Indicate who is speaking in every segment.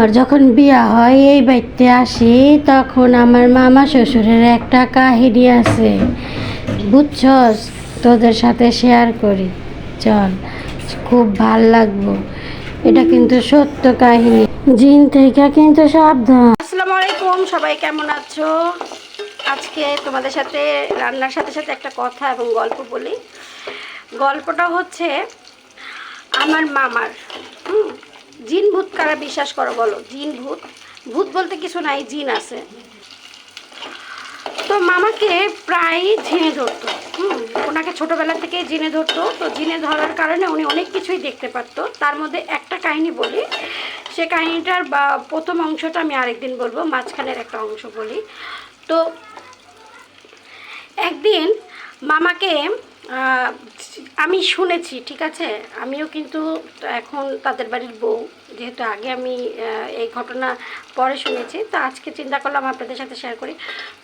Speaker 1: আমার যখন বিয়া হয়, এই বাড়িতে আসি, তখন আমার মামা শ্বশুরের একটা কাহিনী আছে। বুঝছস? তোদের সাথে শেয়ার করি। চল, খুব ভালো লাগবো। এটা কিন্তু সত্য কাহিনী। জিন থেকে কিন্তু সাবধান।
Speaker 2: আসসালামু আলাইকুম, সবাই কেমন আছো? আজকে তোমাদের সাথে, রান্নার সাথে সাথে একটা কথা এবং গল্প বলি। গল্পটা হচ্ছে, আমার মামার জিন ভূত কারা বিশ্বাস করো বলো? জিন ভূত? ভূত বলতে কিছু নাই, জিন আছে। তো মামাকে প্রায় ঝিনে ধরতো। হুম, ওনাকে ছোটোবেলা থেকে জিনে ধরতো। তো জিনে ধরার কারণে উনি অনেক কিছুই দেখতে পারতো। তার মধ্যে একটা কাহিনী বলি। সে কাহিনীটার বা প্রথম অংশটা আমি আরেকদিন বলব, মাঝখানের একটা অংশ বলি। তো একদিন মামাকে আমি শুনেছি, ঠিক আছে? আমিও কিন্তু এখন তাদের বাড়ির বউ। যেহেতু আগে আমি এই ঘটনা পরে শুনেছি, তো আজকে চিন্তা করলাম আপনাদের সাথে শেয়ার করি।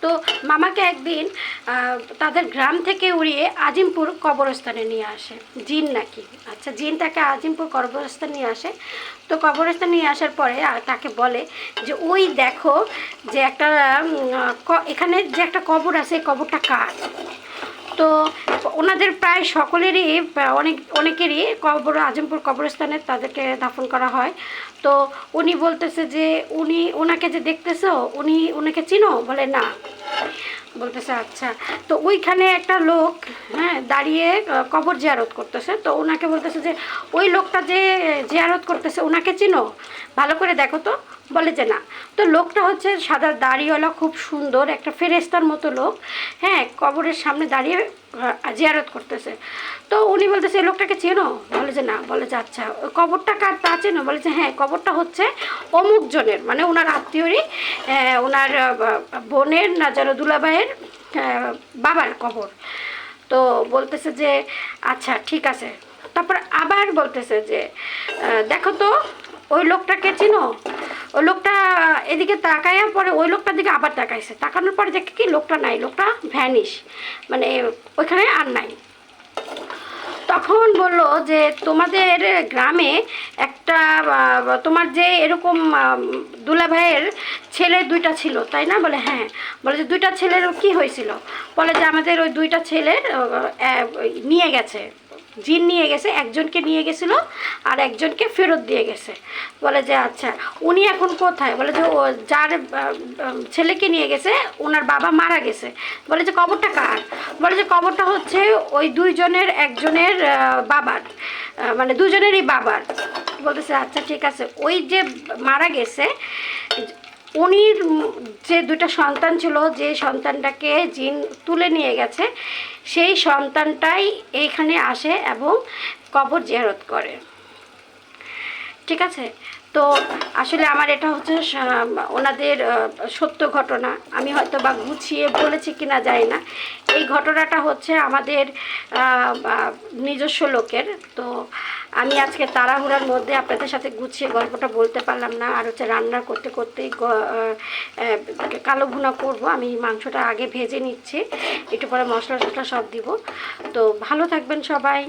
Speaker 2: তো মামাকে একদিন তাদের গ্রাম থেকে উড়িয়ে আজিমপুর কবরস্থানে নিয়ে আসে। জিন নাকি? আচ্ছা জিন তাকে আজিমপুর কবরস্থানে নিয়ে আসে। তো কবরস্থানে নিয়ে আসার পরে তাকে বলে যে, ওই দেখো যে একটা এখানে যে একটা কবর আছে কবরটা কার? তো ওনাদের প্রায় সকলেরই অনেক, অনেকেরই কবর, আজমপুর কবরস্থানে তাদেরকে দাফন করা হয়। তো উনি বলতেছে যে, উনি ওনাকে যে দেখতেছো, উনি ওনাকে চিনো? বলে, না। বলতেছে আচ্ছা। তো ওইখানে একটা লোক হ্যাঁ দাঁড়িয়ে কবর জিয়ারত করতেছে। তো ওনাকে বলতেছে যে, ওই লোকটা যে, জিয়ারত করতেছে, ওনাকে চিনো? ভালো করে দেখো তো, বলে যে না। তো লোকটা হচ্ছে সাদা দাড়িওয়ালা, খুব সুন্দর, একটা ফেরেস্তার মতো লোক। হ্যাঁ কবরের সামনে দাঁড়িয়ে জিয়ারত করতেছে। তো উনি বলতেছে লোকটাকে চেনো? বলে যে না, বলে যে আচ্ছা কবরটা কার? তা চেনো? বলে যে হ্যাঁ কবরটা হচ্ছে অমুক জনের মানে ওনার আত্মীয়রই ওনার বোনের না যেন দুলাভাইয়ের বাবার কবর। তো বলতেছে যে আচ্ছা ঠিক আছে। তারপর আবার বলতেছে যে দেখো তো ওই লোকটাকে চিনো? ওই লোকটা এদিকে তাকাইয়া পরে ওই লোকটার দিকে আবার তাকাইছে। তাকানোর পরে দেখে কি লোকটা নাই, লোকটা ভ্যানিশ মানে ওইখানে আর নাই। তখন বলল যে তোমাদের গ্রামে একটা তোমার যে এরকম দুলা ভাইয়ের ছেলে দুইটা ছিল, তাই না? বলে হ্যাঁ। বলে যে দুইটা ছেলের কি হয়েছিল? বলে যে আমাদের ওই দুইটা ছেলের নিয়ে গেছে। জিন নিয়ে গেছে, একজনকে নিয়ে গেছিল আর একজনকে ফেরত দিয়ে গেছে। বলে যে আচ্ছা উনি এখন কোথায়? বলে যে, ও, যার ছেলেকে নিয়ে গেছে ওনার বাবা মারা গেছে। বলে যে, কবরটা কার? বলে যে, কবরটা হচ্ছে ওই দুইজনের একজনের বাবার মানে দুজনেরই বাবার। বলতেছে আচ্ছা ঠিক আছে। ওই যে মারা গেছে উনির যে দুটা সন্তান ছিল, যে সন্তানটাকে জিন তুলে নিয়ে গেছে, সেই সন্তানটাই এইখানে আসে এবং কবর জিয়ারত করে। ঠিক আছে? তো আসলে আমার এটা হচ্ছে ওনাদের সত্য ঘটনা। আমি হয়তো বা গুছিয়ে বলেছি কিনা জানি না। এই ঘটনাটা হচ্ছে আমাদের নিজস্ব লোকের। তো আমি আজকে তাড়াহুড়ার মধ্যে আপনাদের সাথে গুছিয়ে গল্পটা বলতে পারলাম না। আর হচ্ছে রান্না করতে আহ, কালো ভুনা করব। আমি মাংসটা আগে ভেজে নিচ্ছি। একটু পরে মশলা টশলা সব দিব। তো ভালো থাকবেন সবাই।